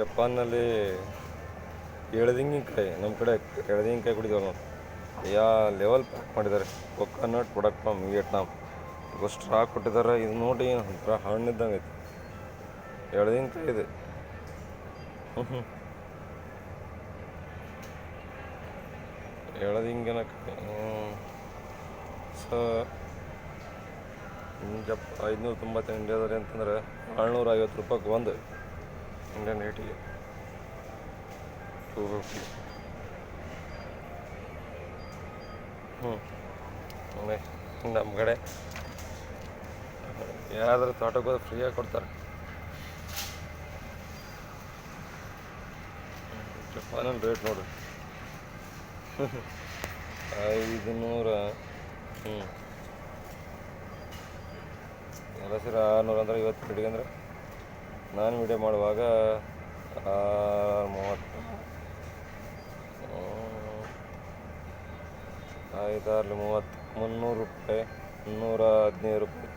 ಜಪಾನ್ನಲ್ಲಿ ಎಳ್ದಿಂಗಿನಕಾಯಿ ನಮ್ಮ ಕಡೆ ಎಳ್ದಿಂಗಿನಕಾಯಿ ಕುಡಿದೇವೆ ನಾವು ಯಾ ಲೆವೆಲ್ ಪ್ಯಾಕ್ ಮಾಡಿದ್ದಾರೆ ಕೊಕೊನಟ್ ಪ್ರಾಡಕ್ಟ್ ನಮ್ಮ ವಿಯೆಟ್ನಾಮ್ ಸ್ಟ್ರಾ ಕೊಟ್ಟಿದ್ದಾರೆ ಇದು ನೋಡಿ ಒಂಥರ ಹಣ್ಣಿದ್ದಂಗೆ ಐತಿ. ಎಳ್ದಿಂಗಿನಕಾಯಿ ಇದೆ. ಹ್ಞೂ ಹ್ಞೂ ಜಪ್ ಐದುನೂರ ತೊಂಬತ್ತು ಇಂಡಿಯಾದಲ್ಲಿ ಅಂತಂದ್ರೆ ಏಳ್ನೂರ ಐವತ್ತು ರೂಪಾಯಿಗೆ ಒಂದು. ಇಂಡಿಯನ್ ರೇಟಿಗೆ ಟೂ ಫಿಫ್ಟಿ ಹ್ಞೂ ನಮ್ಮ ಕಡೆ. ಯಾರಾದರೂ ತೋಟಕ್ಕೆ ಹೋದ್ರೆ ಫ್ರೀಯಾಗಿ ಕೊಡ್ತಾರೆ. ಫೈನಲ್ ರೇಟ್ ನೋಡ್ರಿ ಐದು ನೂರ ಹ್ಞೂ ಎಲ್ಲ ಸೇರಿ ಆರುನೂರ ಅಂದ್ರೆ ಇವತ್ತು ಪಿಡಿಗೆ ಅಂದ್ರೆ ನಾನು ವಿಡಿಯೋ ಮಾಡುವಾಗ ಮೂವತ್ತು ಐದಾರು ಮೂವತ್ತು ಮುನ್ನೂರು ರೂಪಾಯಿ ಮುನ್ನೂರ ಹದಿನೈದು ರೂಪಾಯಿ.